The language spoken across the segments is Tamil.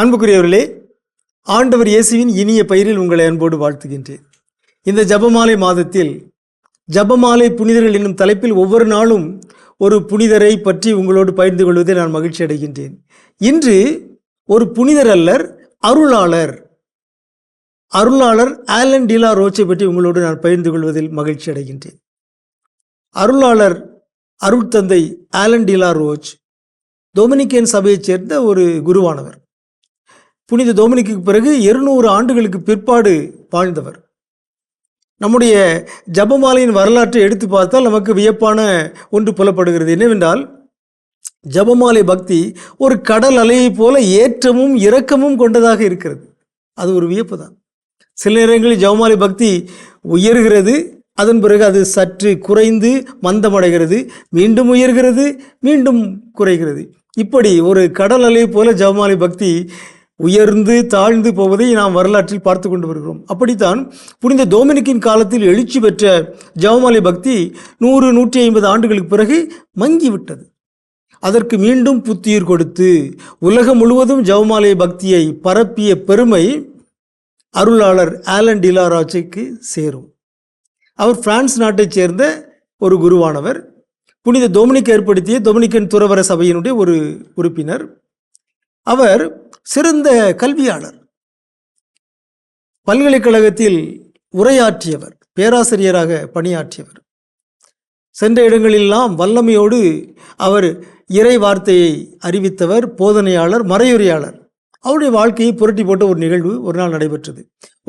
அன்புக்குரியவர்களே ஆண்டவர் இயேசுவின் இனிய பயிரில் உங்களை அன்போடு வாழ்த்துகின்றேன். இந்த ஜபமாலை மாதத்தில் ஜபமாலை புனிதர்கள் என்னும் தலைப்பில் ஒவ்வொரு நாளும் ஒரு புனிதரை பற்றி உங்களோடு பகிர்ந்து கொள்வதை நான் மகிழ்ச்சி அடைகின்றேன். இன்று ஒரு புனிதர் அல்லர் அருளாளர். அருளாளர் ஆலன் டிலா ரோச்சை பற்றி உங்களோடு நான் பகிர்ந்து கொள்வதில் மகிழ்ச்சி அடைகின்றேன். அருளாளர் அருட்தந்தை Alan de la Roche Dominican சபையைச் சேர்ந்த ஒரு குருவானவர். புனித டொமினிக்கு பிறகு இருநூறு ஆண்டுகளுக்கு பிற்பாடு வாழ்ந்தவர். நம்முடைய ஜபமாலையின் வரலாற்றை எடுத்து பார்த்தால் நமக்கு வியப்பான ஒன்று புலப்படுகிறது. என்னவென்றால் ஜபமாலை பக்தி ஒரு கடல் அலையைப் போல ஏற்றமும் இரக்கமும் கொண்டதாக இருக்கிறது. அது ஒரு வியப்பு தான் சில நேரங்களில் ஜபமாலை பக்தி உயர்கிறது. அதன் பிறகு அது சற்று குறைந்து மந்தமடைகிறது. மீண்டும் உயர்கிறது மீண்டும் குறைகிறது. இப்படி ஒரு கடல் அலை போல ஜபமாலை பக்தி உயர்ந்து தாழ்ந்து போவதை நாம் வரலாற்றில் பார்த்து கொண்டு வருகிறோம். அப்படித்தான் புனித டோமினிக்கின் காலத்தில் எழுச்சி பெற்ற ஜவமாலை பக்தி நூறு நூற்றி ஐம்பது ஆண்டுகளுக்கு பிறகு மங்கிவிட்டது. அதற்கு மீண்டும் புத்துயிர் கொடுத்து உலகம் முழுவதும் ஜவமாலை பக்தியை பரப்பிய பெருமை அருளாளர் ஆலன் டிலாராஜுக்கு சேரும். அவர் பிரான்ஸ் நாட்டைச் சேர்ந்த ஒரு குருவானவர். புனித டொமினிக் ஏற்படுத்திய டொமினிக்கன் துறவர சபையினுடைய ஒரு உறுப்பினர். அவர் சிறந்த கல்வியாளர். பல்கலைக்கழகத்தில் உரையாற்றியவர் பேராசிரியராக பணியாற்றியவர். சென்ற இடங்களெல்லாம் வல்லமையோடு அவர் இறை வார்த்தையை அறிவித்தவர் போதனையாளர் மறையுரையாளர் அவருடைய வாழ்க்கையை புரட்டி போட்ட ஒரு நிகழ்வு ஒரு நாள் நடைபெற்றது.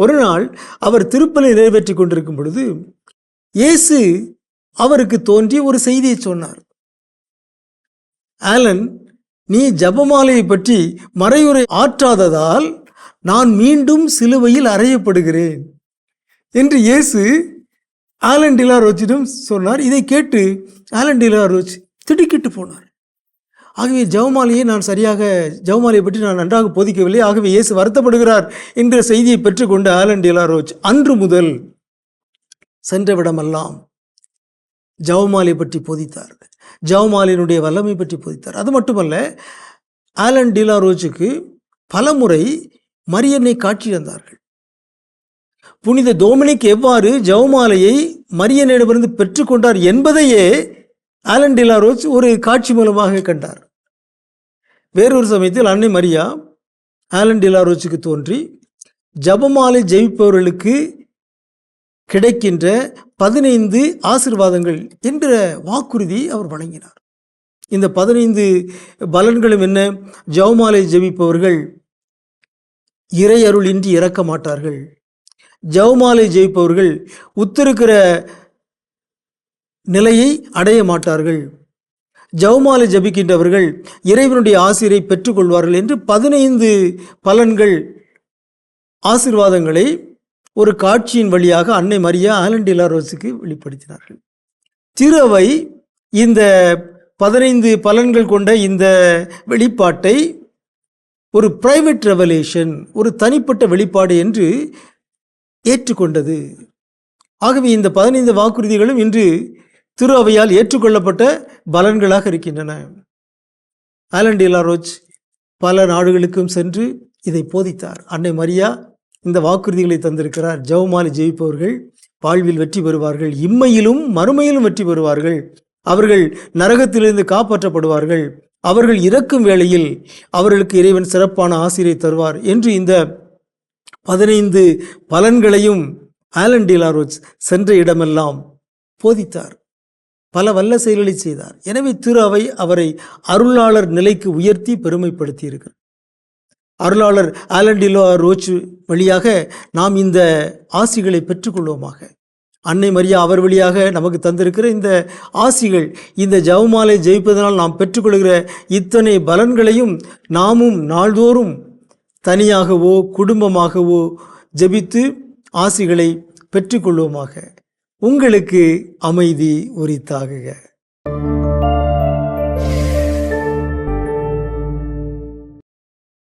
ஒரு நாள் அவர் திருப்பலை நிறைவேற்றி கொண்டிருக்கும் பொழுது இயேசு அவருக்கு தோன்றி ஒரு செய்தியை சொன்னார். ஆலன் நீ ஜபமாலையை பற்றி மறையுரை ஆற்றாததால் நான் மீண்டும் சிலுவையில் அறையப்படுகிறேன். என்று இயேசு ஆலன் டிலா ரோச்சிடம் சொன்னார். இதை கேட்டு ஆலன் டிலா ரோச் திடுக்கிட்டு போனார். ஆகவே ஜவமாலையை நான் சரியாக ஜவமாலையை பற்றி நான் நன்றாக போதிக்கவில்லை. ஆகவே இயேசு வருத்தப்படுகிறார் என்ற செய்தியை பெற்றுக்கொண்ட ஆலன் டிலா ரோச் அன்று முதல் சென்றவிடமெல்லாம் ஜவமாலை பற்றி போதித்தார்கள். ஜவமாலினுடைய வல்லமை பற்றி போதித்தார். அது மட்டுமல்ல ஆலன் டிலா ரோஜுக்கு பலமுறை மரியனை காட்சி தந்தார்கள் புனித டோமினிக் எவ்வாறு ஜவமாலையை மரியனிடமிருந்து பெற்றுக்கொண்டார் என்பதையே ஆலன் டிலா ரோஜ் ஒரு காட்சி மூலமாக கண்டார். வேறொரு சமயத்தில் அன்னை மரியா ஆலன் டிலா ரோச்சுக்கு தோன்றி ஜபமாலை ஜெயிப்பவர்களுக்கு கிடைக்கின்ற பதினைந்து ஆசிர்வாதங்கள் என்ற வாக்குறுதி அவர் வழங்கினார். இந்த பதினைந்து பலன்களும் என்ன? ஜவுமாலை ஜெபிப்பவர்கள் இறை அருளின்றி இறக்க மாட்டார்கள். ஜவுமாலை ஜெயிப்பவர்கள் உத்திருக்கிற நிலையை அடைய மாட்டார்கள். ஜவுமாலை ஜபிக்கின்றவர்கள் இறைவனுடைய ஆசிரியை பெற்றுக்கொள்வார்கள் என்று பதினைந்து பலன்கள் ஆசிர்வாதங்களை ஒரு காட்சியின் வழியாக அன்னை மரியா ஆலண்டிலா ரோஸுக்கு வெளிப்படுத்தினார்கள். திருவை இந்த பதினைந்து பலன்கள் கொண்ட இந்த வெளிப்பாட்டை ஒரு பிரைவேட் ரெவலேஷன் ஒரு தனிப்பட்ட வெளிப்பாடு என்று ஏற்றுக்கொண்டது. ஆகவே இந்த பதினைந்து வாக்குறுதிகளும் இன்று திரு அவையால் ஏற்றுக்கொள்ளப்பட்ட பலன்களாக இருக்கின்றன. ஆலண்டிலா ரோச் பல நாடுகளுக்கும் சென்று இதை போதித்தார். அன்னை மரியா இந்த வாக்குறுதிகளை தந்திருக்கிறார். ஜெவமாலி ஜெயிப்பவர்கள் வாழ்வில் வெற்றி பெறுவார்கள். இம்மையிலும் மறுமையிலும் வெற்றி பெறுவார்கள். அவர்கள் நரகத்திலிருந்து காப்பாற்றப்படுவார்கள். அவர்கள் இறக்கும் வேளையில் அவர்களுக்கு இறைவன் சிறப்பான ஆசிரியை தருவார் என்று இந்த பதினைந்து பலன்களையும் ஆலன் டிலாரோச் சென்ற இடமெல்லாம் போதித்தார். பல வல்ல செயல்களை செய்தார். எனவே திரு அவை அவரை அருளாளர் நிலைக்கு உயர்த்தி பெருமைப்படுத்தி இருக்கிறார் அருளாளர் ஆலண்டிலோ ரோச் வழியாக நாம் இந்த ஆசிகளை பெற்றுக்கொள்வோமாக. அன்னை மரியா அவர் வழியாக நமக்கு தந்திருக்கிற இந்த ஆசிகள் இந்த ஜவுமாலை ஜெயிப்பதனால் நாம் பெற்றுக்கொள்கிற இத்தனை பலன்களையும் நாமும் நாள்தோறும் தனியாகவோ குடும்பமாகவோ ஜெபித்து ஆசிகளை பெற்றுக்கொள்வோமாக. உங்களுக்கு அமைதி உரித்தாகுக.